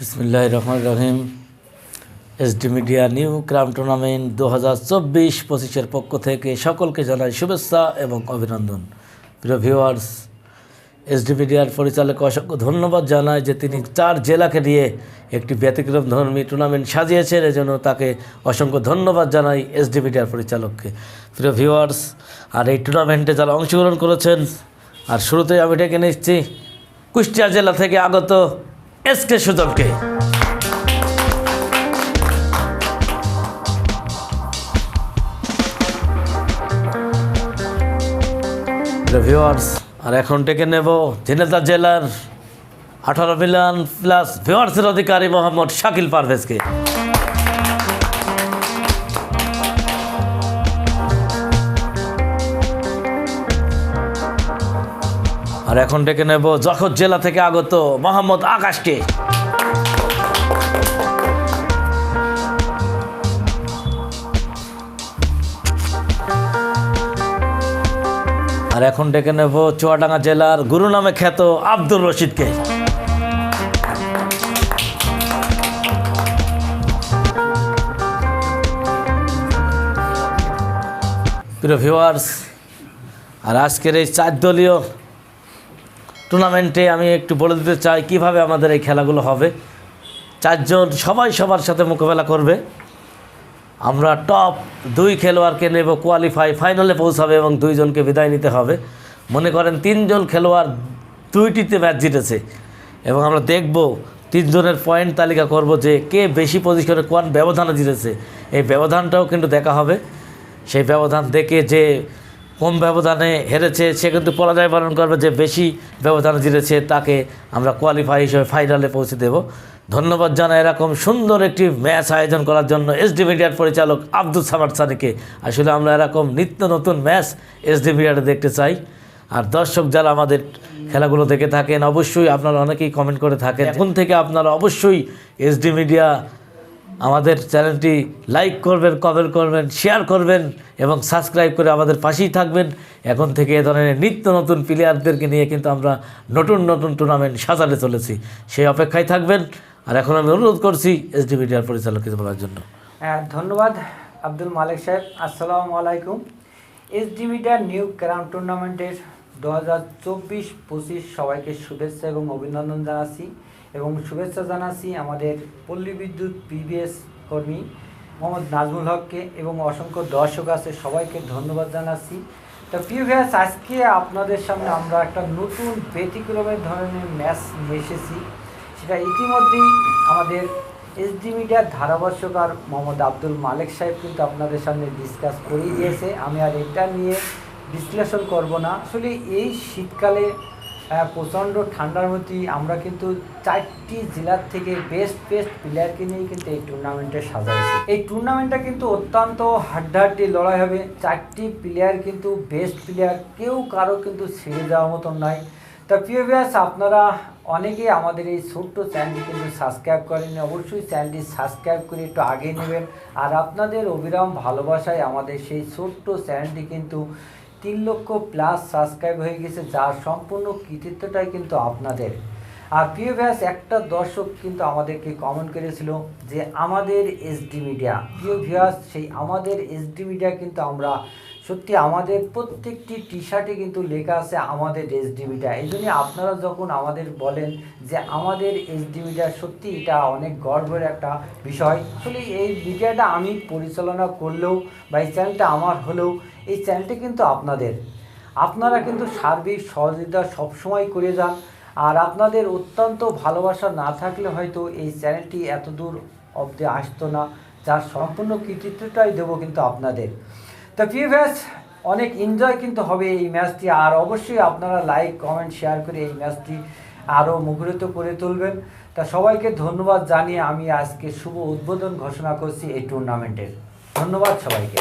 বিসমিল্লাহ রহমান রহিম। এসডি মিডিয়া নিউ ক্রাম টুর্নামেন্ট দু হাজার চব্বিশ পঁচিশের পক্ষ থেকে সকলকে জানাই শুভেচ্ছা এবং অভিনন্দন। প্রিয় ভিউয়ার্স এসডি মিডিয়ার পরিচালক অসংখ্য ধন্যবাদ জানায় যে তিনি চার জেলাকে নিয়ে একটি ব্যতিক্রম ধর্মী টুর্নামেন্ট সাজিয়েছেন, এজন্য তাকে অসংখ্য ধন্যবাদ জানাই এসডি মিডিয়ার পরিচালককে। প্রিয় ভিউয়ার্স, আর এই টুর্নামেন্টে যারা অংশগ্রহণ করেছেন, আর শুরুতেই আমি ডেকে নিচ্ছি, কুষ্টিয়া জেলা থেকে আগত এস কে ভিওয়ার্স আর এখন ডেকে নেব ঝিনেদা জেলার আঠারো মিলিয়ন প্লাস ভিওয়ার্সের অধিকারী মোহাম্মদ শাকিল পারভেজকে। আর এখন ডেকে নেব যশোর জেলা থেকে আগত মোহাম্মদ আকাশকে। আর এখন ডেকে নেব চুয়াডাঙ্গা জেলার গুরু নামে খ্যাত আব্দুর রশিদকে। প্রিয় ভিউয়ার্স আর আজকের এই চার দলীয় টুর্নামেন্টে আমি একটু বলে দিতে চাই কীভাবে আমাদের এই খেলাগুলো হবে। চারজন সবাই সবার সাথে মোকাবেলা করবে। আমরা টপ দুই খেলোয়াড়কে নেব কোয়ালিফাই ফাইনালে পৌঁছাবে এবং দুইজনকে বিদায় নিতে হবে। মনে করেন তিনজন খেলোয়াড় দুইটিতে ম্যাচ জিতেছে এবং আমরা দেখব তিনজনের পয়েন্ট তালিকা করব যে কে বেশি পজিশনে কোন ব্যবধানে জিতেছে। এই ব্যবধানটাও কিন্তু দেখা হবে। সেই ব্যবধান দেখে যে কম ব্যবধানে হেরেছে, সে কিন্তু পরাজয় বরণ করবে, যে বেশি ব্যবধানে জিতেছে, তাকে আমরা কোয়ালিফাই হিসেবে ফাইনালে পৌঁছে দেব। ধন্যবাদ জানাই এরকম সুন্দর একটি ম্যাচ আয়োজন করার জন্য এসডি মিডিয়ার পরিচালক আব্দুল সামাদ সানিকে আসলে আমরা এরকম নিত্য নতুন ম্যাচ এসডি মিডিয়াতে দেখতে চাই। আর দর্শক যারা আমাদের খেলাগুলো দেখে থাকেন, অবশ্যই আপনারা অনেকেই কমেন্ট করে থাকেন। এখন থেকে আপনারা অবশ্যই এসডি মিডিয়া আমাদের চ্যানেলটি লাইক করবেন কমেন্ট করবেন শেয়ার করবেন এবং সাবস্ক্রাইব করে আমাদের পাশেই থাকবেন। এখন থেকে এ ধরনের নিত্য নতুন প্লেয়ারদেরকে নিয়ে কিন্তু আমরা নতুন নতুন টুর্নামেন্ট সাজাতে চলেছি। সেই অপেক্ষায় থাকবেন। আর এখন আমি অনুরোধ করছি এসডি মিডিয়ার পরিচালক কিছু বলার জন্য। ধন্যবাদ আব্দুল মালিক সাহেব। আসসালামু আলাইকুম। এসডি মিডিয়া নিউ ক্রাউন টুর্নামেন্টের দু হাজার চব্বিশ পঁচিশ সবাইকে শুভেচ্ছা এবং অভিনন্দন জানাচ্ছি। এবং শুভেচ্ছা জানাচ্ছি আমাদের পল্লী বিদ্যুৎ পিবিএস কর্মী মোহাম্মদ নাজমুল হককে এবং অসংখ্য দর্শক আছে, সবাইকে ধন্যবাদ জানাচ্ছি। তো প্রিয় আজকে আপনাদের সামনে আমরা একটা নতুন ব্যতিক্রমের ধরনের ম্যাচ নিয়ে এসেছি। সেটা ইতিমধ্যেই আমাদের এসডি মিডিয়ার ধারাভাষ্যকার মোহাম্মদ আব্দুল মালিক সাহেব কিন্তু আপনাদের সামনে ডিসকাস করেই দিয়েছে। আমি আর এটা নিয়ে বিশ্লেষণ করব না। আসলে এই শীতকালে প্রচণ্ড ঠান্ডার মধ্যে আমরা কিন্তু চারটি জেলার থেকে বেস্ট বেস্ট প্লেয়ারকে নিয়ে কিন্তু এই টুর্নামেন্টে সাজাইছি। এই টুর্নামেন্টটা কিন্তু অত্যন্ত হাড্ডাহাড্ডি লড়াই হবে। চারটি প্লেয়ার কিন্তু বেস্ট প্লেয়ার কেউ কারও কিন্তু ছেড়ে যাওয়ার মতন নয়। তা প্রিয় ভিউয়ার্স আপনারা অনেকেই আমাদের এই ছোট্ট চ্যানেলটি কিন্তু সাবস্ক্রাইব করেন অবশ্যই চ্যানেলটি সাবস্ক্রাইব করে একটু আগে নেবেন। আর আপনাদের অবিরাম ভালোবাসায় আমাদের সেই ছোট্ট চ্যানেলটি কিন্তু তিন লক্ষ প্লাস সাবস্ক্রাইব হয়ে গেছে, যার সম্পূর্ণ কৃতিত্বটাই কিন্তু আপনাদের। আর প্রিয় ভিউয়ার্স একটা দর্শক কিন্তু আমাদেরকে কমেন্ট করেছিল যে, আমাদের এসডি মিডিয়া প্রিয় ভিউয়ার্স সেই আমাদের এসডি মিডিয়া কিন্তু আমরা, সত্যি আমাদের প্রত্যেকটি টি শার্টে কিন্তু লেখা আছে আমাদের এসডি মিডিয়া এই জন্য আপনারা যখন আমাদের বলেন যে, আমাদের এসডি মিডিয়া সত্যি এটা অনেক গর্বের একটা বিষয়, আসলে এই মিডিয়াটা আমি পরিচালনা করলেও বা এই চ্যানেলটা আমার হলেও এই চ্যানেলটি কিন্তু আপনাদের। আপনারা কিন্তু সার্বিক সহযোগিতা সবসময় করে যান। আর আপনাদের অত্যন্ত ভালোবাসা না থাকলে হয়তো এই চ্যানেলটি এত দূর অবধি আসতো না। যার সম্পূর্ণ কৃতিত্বটাই দেবো কিন্তু আপনাদের। তো প্রিয় ব্যাস অনেক এনজয় কিন্তু হবে এই ম্যাচটি আর অবশ্যই আপনারা লাইক কমেন্ট শেয়ার করে এই ম্যাচটি আরও মুখরিত করে তুলবেন। তা সবাইকে ধন্যবাদ জানিয়ে আমি আজকে শুভ উদ্বোধন ঘোষণা করছি এই টুর্নামেন্টের ধন্যবাদ সবাইকে।